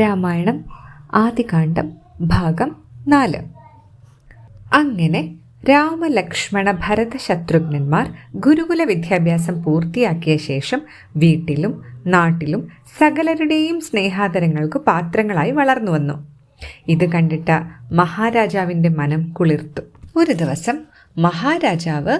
രാമായണം ആദികാണ്ഡം ഭാഗം നാല്. അങ്ങനെ രാമലക്ഷ്മണ ഭരത ശത്രുഘ്നന്മാർ ഗുരുകുല വിദ്യാഭ്യാസം പൂർത്തിയാക്കിയ ശേഷം വീട്ടിലും നാട്ടിലും സകലരുടെയും സ്നേഹാദരങ്ങൾക്ക് പാത്രങ്ങളായി വളർന്നു വന്നു. ഇത് കണ്ടിട്ട മഹാരാജാവിന്റെ മനം കുളിർത്തു. ഒരു ദിവസം മഹാരാജാവ്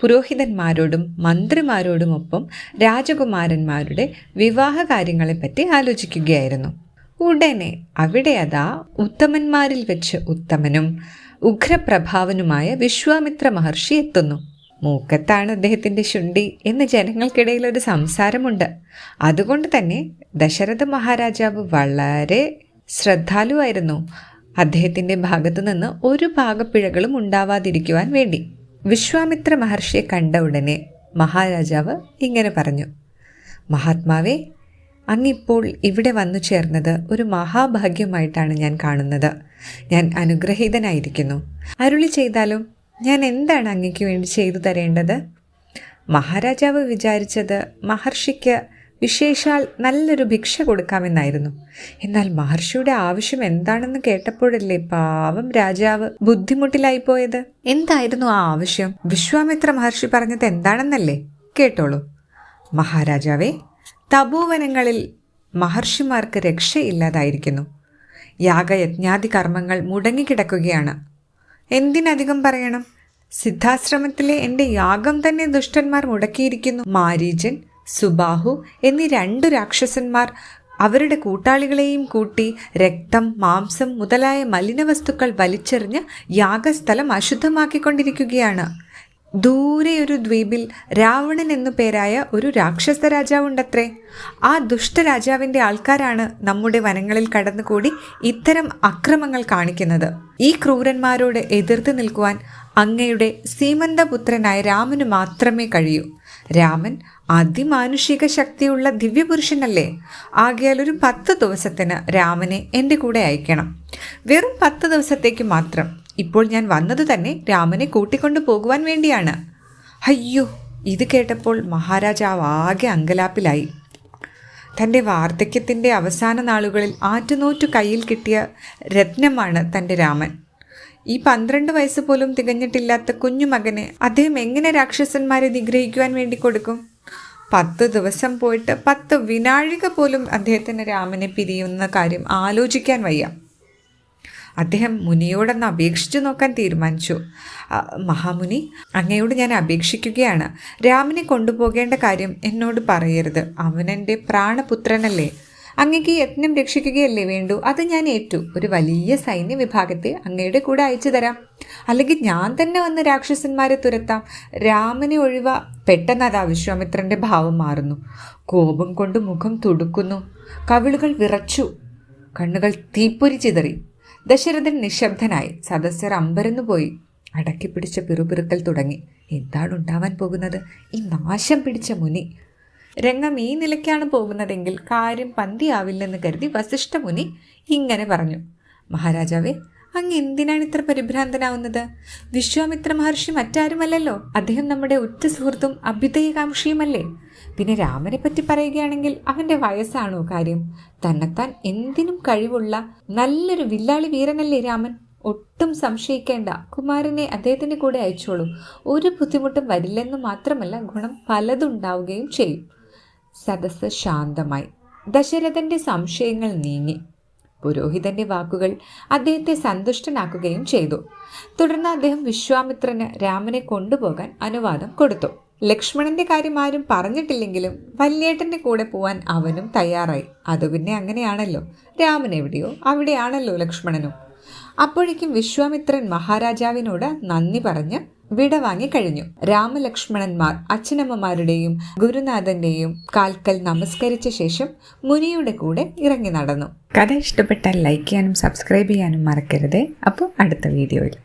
പുരോഹിതന്മാരോടും മന്ത്രിമാരോടുമൊപ്പം രാജകുമാരന്മാരുടെ വിവാഹ കാര്യങ്ങളെപ്പറ്റി ആലോചിക്കുകയായിരുന്നു. ഉടനെ അവിടെ അതാ ഉത്തമന്മാരിൽ വെച്ച് ഉത്തമനും ഉഗ്രപ്രഭാവനുമായ വിശ്വാമിത്ര മഹർഷി എത്തുന്നു. മൂക്കത്താണ് അദ്ദേഹത്തിന്റെ ശുണ്ടി എന്ന് ജനങ്ങൾക്കിടയിൽ ഒരു സംസാരമുണ്ട്. അതുകൊണ്ട് തന്നെ ദശരഥ മഹാരാജാവ് വളരെ ശ്രദ്ധാലുവായിരുന്നു. അദ്ദേഹത്തിന്റെ ഭാഗത്തു നിന്ന് ഒരു ഭാഗപ്പിഴകളും ഉണ്ടാവാതിരിക്കുവാൻ വേണ്ടി. വിശ്വാമിത്ര മഹർഷിയെ കണ്ട ഉടനെ മഹാരാജാവ് ഇങ്ങനെ പറഞ്ഞു. മഹാത്മാവേ അങ്ങിപ്പോൾ ഇവിടെ വന്നു ചേർന്നത് ഒരു മഹാഭാഗ്യമായിട്ടാണ് ഞാൻ കാണുന്നത്. ഞാൻ അനുഗ്രഹീതനായിരിക്കുന്നു. അരുളി ചെയ്താലും ഞാൻ എന്താണ് അങ്ങയ്ക്ക് വേണ്ടി ചെയ്തു തരേണ്ടത്? മഹാരാജാവ് വിചാരിച്ചത് മഹർഷിക്ക് വിശേഷാൽ നല്ലൊരു ഭിക്ഷ കൊടുക്കാമെന്നായിരുന്നു. എന്നാൽ മഹർഷിയുടെ ആവശ്യം എന്താണെന്ന് കേട്ടപ്പോഴല്ലേ പാവം രാജാവ് ബുദ്ധിമുട്ടിലായി പോയത്? എന്തായിരുന്നു ആ ആവശ്യം? വിശ്വാമിത്ര മഹർഷി പറഞ്ഞത് എന്താണെന്നല്ലേ? കേട്ടോളൂ. മഹാരാജാവേ തപോവനങ്ങളിൽ മഹർഷിമാർക്ക് രക്ഷയില്ലാതായിരിക്കുന്നു. യാഗയജ്ഞാതി കർമ്മങ്ങൾ മുടങ്ങിക്കിടക്കുകയാണ്. എന്തിനധികം പറയണം? സിദ്ധാശ്രമത്തിലെ എന്റെ യാഗം തന്നെ ദുഷ്ടന്മാർ മുടക്കിയിരിക്കുന്നു. മാരീജൻ സുബാഹു എന്നീ രണ്ടു രാക്ഷസന്മാർ അവരുടെ കൂട്ടാളികളെയും കൂട്ടി രക്തം മാംസം മുതലായ മലിനവസ്തുക്കൾ വലിച്ചെറിഞ്ഞ് യാഗസ്ഥലം അശുദ്ധമാക്കിക്കൊണ്ടിരിക്കുകയാണ്. ദൂരെ ഒരു ദ്വീപിൽ രാവണൻ എന്നു പേരായ ഒരു രാക്ഷസ രാജാവുണ്ടത്രേ. ആ ദുഷ്ടരാജാവിന്റെ ആൾക്കാരാണ് നമ്മുടെ വനങ്ങളിൽ കടന്നുകൂടി ഇത്തരം അക്രമങ്ങൾ കാണിക്കുന്നത്. ഈ ക്രൂരന്മാരോട് എതിർത്ത് നിൽക്കുവാൻ അങ്ങയുടെ സീമന്തപുത്രനായ രാമന് മാത്രമേ കഴിയൂ. രാമൻ അതിമാനുഷിക ശക്തിയുള്ള ദിവ്യപുരുഷനല്ലേ. ആകയാൽ ഒരു പത്ത് ദിവസത്തിന് രാമനെ എന്റെ കൂടെ അയക്കണം. വെറും പത്ത് ദിവസത്തേക്ക് മാത്രം. ഇപ്പോൾ ഞാൻ വന്നത് തന്നെ രാമനെ കൂട്ടിക്കൊണ്ടു പോകുവാൻ വേണ്ടിയാണ്. അയ്യോ ഇത് കേട്ടപ്പോൾ മഹാരാജാവ് ആകെ അങ്കലാപ്പിലായി. തന്റെ വാർദ്ധക്യത്തിന്റെ അവസാന നാളുകളിൽ ആറ്റുനോറ്റു കയ്യിൽ കിട്ടിയ രത്നമാണ് തന്റെ രാമൻ. ഈ പന്ത്രണ്ട് വയസ്സ് പോലും തികഞ്ഞിട്ടില്ലാത്ത കുഞ്ഞുമകനെ അദ്ദേഹം എങ്ങനെ രാക്ഷസന്മാരെ നിഗ്രഹിക്കുവാൻ വേണ്ടി കൊടുക്കും? പത്ത് ദിവസം പോയിട്ട് പത്ത് വിനാഴിക പോലും അദ്ദേഹത്തിന് രാമനെ പിരിയുന്ന കാര്യം ആലോചിക്കാൻ വയ്യ. അദ്ദേഹം മുനിയോടൊന്ന് അപേക്ഷിച്ചു നോക്കാൻ തീരുമാനിച്ചു. മഹാമുനി അങ്ങയോട് ഞാൻ അപേക്ഷിക്കുകയാണ്. രാമനെ കൊണ്ടുപോകേണ്ട കാര്യം എന്നോട് പറയരുത്. അവനെന്റെ പ്രാണപുത്രനല്ലേ. അങ്ങക്ക് യത്നം രക്ഷിക്കുകയല്ലേ വേണ്ടു. അത് ഞാൻ ഏറ്റു. ഒരു വലിയ സൈന്യ വിഭാഗത്തെ അങ്ങയുടെ കൂടെ അയച്ചു തരാം. അല്ലെങ്കിൽ ഞാൻ തന്നെ വന്ന് രാക്ഷസന്മാരെ തുരത്താം. രാമനെ ഒഴിവ. പെട്ടെന്ന് അതാ വിശ്വാമിത്രന്റെ ഭാവം മാറുന്നു. കോപം കൊണ്ട് മുഖം തുടുക്കുന്നു. കവിളുകൾ വിറച്ചു. കണ്ണുകൾ തീപ്പൊരി ചിതറി. ദശരഥൻ നിശബ്ദനായി സദസ്യർ അമ്പരന്നു പോയി. അടക്കി പിടിച്ച പിറുപിറുക്കൽ തുടങ്ങി. എന്താണ് ഉണ്ടാവാൻ പോകുന്നത്? ഈ നാശം പിടിച്ച മുനി. രംഗം ഈ നിലയ്ക്കാണ് പോകുന്നതെങ്കിൽ കാര്യം പന്തിയാവില്ലെന്ന് കരുതി വസിഷ്ഠ മുനി ഇങ്ങനെ പറഞ്ഞു. മഹാരാജാവേ അങ്ങ് എന്തിനാണ് ഇത്ര പരിഭ്രാന്തനാവുന്നത്? വിശ്വാമിത്ര മഹർഷി മറ്റാരുമല്ലല്ലോ? അദ്ദേഹം നമ്മുടെ ഉറ്റ സുഹൃത്തും അഭ്യുദയകാംക്ഷിയുമല്ലേ? പിന്നെ രാമനെ പറ്റി പറയുകയാണെങ്കിൽ അവന്റെ വയസ്സാണോ കാര്യം? തന്നെത്താൻ എന്തിനും കഴിവുള്ള നല്ലൊരു വില്ലാളി വീരനല്ലേ രാമൻ? ഒട്ടും സംശയിക്കേണ്ട. കുമാരനെ അദ്ദേഹത്തിന്റെ കൂടെ അയച്ചോളൂ. ഒരു ബുദ്ധിമുട്ടും വരില്ലെന്ന് മാത്രമല്ല ഗുണം പലതുണ്ടാവുകയും ചെയ്യും. സദസ്സ് ശാന്തമായി. ദശരഥന്റെ സംശയങ്ങൾ നീങ്ങി. പുരോഹിതന്റെ വാക്കുകൾ അദ്ദേഹത്തെ സന്തുഷ്ടനാക്കുകയും ചെയ്തു. തുടർന്ന് അദ്ദേഹം വിശ്വാമിത്രന് രാമനെ കൊണ്ടുപോകാൻ അനുവാദം കൊടുത്തു. ലക്ഷ്മണന്റെ കാര്യം ആരും പറഞ്ഞിട്ടില്ലെങ്കിലും വല്യേട്ടന്റെ കൂടെ പോവാൻ അവനും തയ്യാറായി. അത് പിന്നെ അങ്ങനെയാണല്ലോ. രാമൻ എവിടെയോ അവിടെയാണല്ലോ ലക്ഷ്മണനും. അപ്പോഴേക്കും വിശ്വാമിത്രൻ മഹാരാജാവിനോട് നന്ദി പറഞ്ഞ് വിട വാങ്ങിക്കഴിഞ്ഞു രാമലക്ഷ്മണന്മാർ അച്ഛനമ്മമാരുടെയും ഗുരുനാഥന്റെയും കാൽക്കൽ നമസ്കരിച്ച ശേഷം മുനിയുടെ കൂടെ ഇറങ്ങി നടന്നു. കഥ ഇഷ്ടപ്പെട്ടാൽ ലൈക്ക് ചെയ്യാനും സബ്സ്ക്രൈബ് ചെയ്യാനും മറക്കരുതേ. അപ്പോൾ അടുത്ത വീഡിയോയിൽ